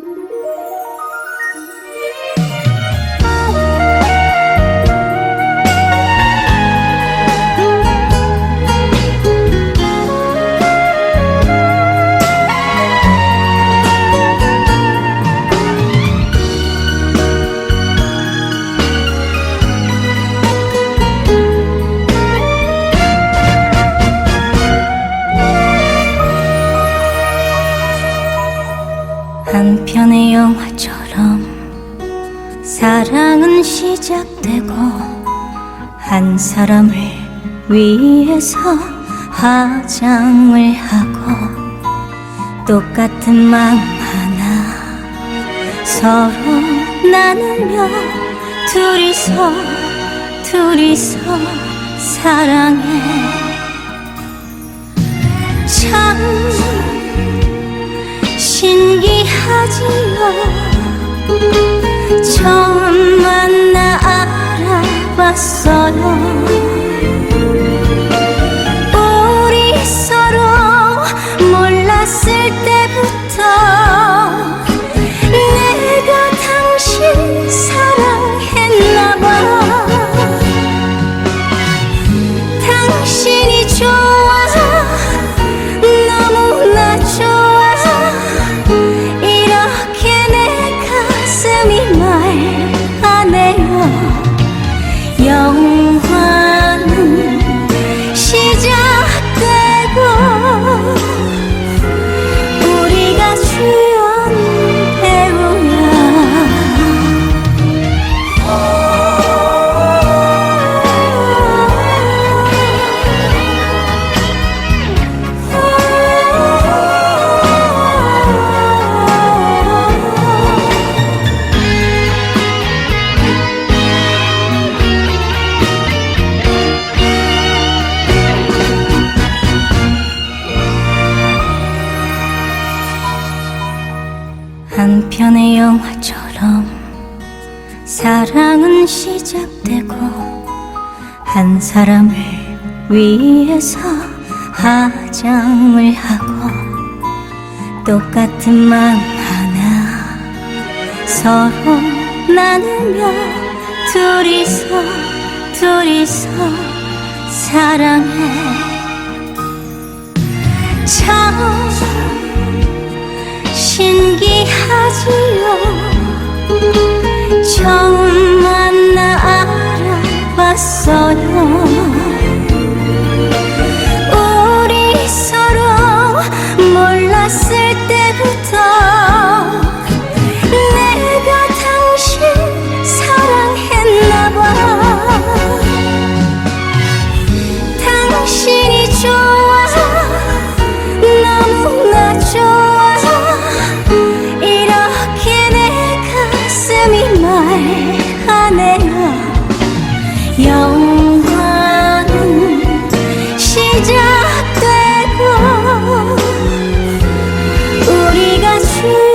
Música 한 편의 영화처럼 사랑은 시작되고 한 사람을 위해서 화장을 하고 똑같은 마음 하나 서로 나누며 둘이서 둘이서 사랑해. 참 신기 하지요. 처음 만나 알아봤어요 한 편의 영화처럼 사랑은 시작되고 한 사람을 위해서 화장을 하고 똑같은 마음 하나 서로 나누며 둘이서 둘이서 사랑해. 참신 기하지요. 처음 만나 알아봤어요 영화는 시작되고 우리가 주